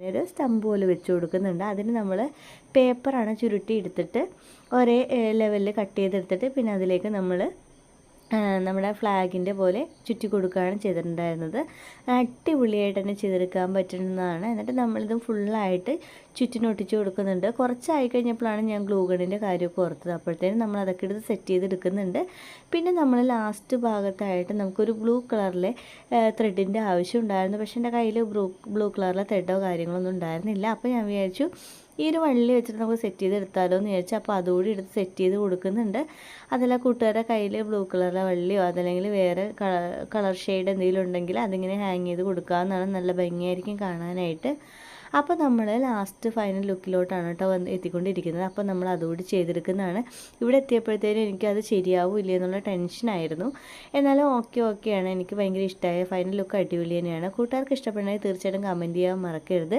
ഒരു സ്റ്റമ്പ് പോലെ വെച്ച് കൊടുക്കുന്നുണ്ട്. അതിന് നമ്മൾ പേപ്പറാണ് ചുരുട്ടി എടുത്തിട്ട് ഒരേ ലെവലിൽ കട്ട് ചെയ്തെടുത്തിട്ട് പിന്നെ അതിലേക്ക് നമ്മൾ നമ്മുടെ ഫ്ലാഗിന്റെ പോലെ ചുറ്റി കൊടുക്കുകയാണ് ചെയ്തിട്ടുണ്ടായിരുന്നത്. അടിപൊളിയായിട്ട് തന്നെ ചെയ്തെടുക്കാൻ പറ്റുന്നതാണ്. എന്നിട്ട് നമ്മളിത് ഫുള്ളായിട്ട് ചുറ്റിനൊട്ടിച്ച് കൊടുക്കുന്നുണ്ട്. കുറച്ചായി കഴിഞ്ഞപ്പോഴാണ് ഞാൻ ഗ്ലൂഗണിന്റെ കാര്യമൊക്കെ ഓർത്തത്. അപ്പോഴത്തേനും നമ്മൾ അതൊക്കെ എടുത്ത് സെറ്റ് ചെയ്തെടുക്കുന്നുണ്ട്. പിന്നെ നമ്മൾ ലാസ്റ്റ് ഭാഗത്തായിട്ട് നമുക്കൊരു ബ്ലൂ കളറിലെ ത്രെഡിന്റെ ആവശ്യം ഉണ്ടായിരുന്നു. പക്ഷേ എന്റെ കയ്യിൽ ബ്ലൂ ബ്ലൂ കളറിലെ ത്രെഡോ കാര്യങ്ങളൊന്നും ഉണ്ടായിരുന്നില്ല. അപ്പോൾ ഞാൻ വിചാരിച്ചു ഈ ഒരു വള്ളി വെച്ചിട്ട് നമുക്ക് സെറ്റ് ചെയ്തെടുത്താലോ എന്ന് വിചാരിച്ചു അപ്പോൾ അതുകൂടി എടുത്ത് സെറ്റ് ചെയ്ത് കൊടുക്കുന്നുണ്ട്. അതല്ല കൂട്ടുകാരുടെ കയ്യിൽ ബ്ലൂ കളറിലെ വള്ളിയോ അതല്ലെങ്കിൽ വേറെ കളർ ഷെയ്ഡ് എന്തെങ്കിലും ഉണ്ടെങ്കിൽ അതിങ്ങനെ ഹാങ് ചെയ്ത് കൊടുക്കാമെന്നാണ് നല്ല ഭംഗിയായിരിക്കും കാണാനായിട്ട്. അപ്പോൾ നമ്മൾ ലാസ്റ്റ് ഫൈനൽ ലുക്കിലോട്ടാണ് കേട്ടോ വന്ന് എത്തിക്കൊണ്ടിരിക്കുന്നത്. അപ്പോൾ നമ്മൾ അതുകൂടി ചെയ്തെടുക്കുന്നതാണ്. ഇവിടെ എത്തിയപ്പോഴത്തേനും എനിക്കത് ശരിയാവും ഇല്ല എന്നുള്ള ടെൻഷനായിരുന്നു എന്നാലും ഓക്കെ ഓക്കെയാണ് എനിക്ക് ഭയങ്കര ഇഷ്ടമായ ഫൈനൽ ലുക്ക് അടിപൊളി തന്നെയാണ്. കൂട്ടുകാർക്ക് ഇഷ്ടപ്പെടണമെങ്കിൽ തീർച്ചയായിട്ടും കമന്റ് ചെയ്യാൻ മറക്കരുത്.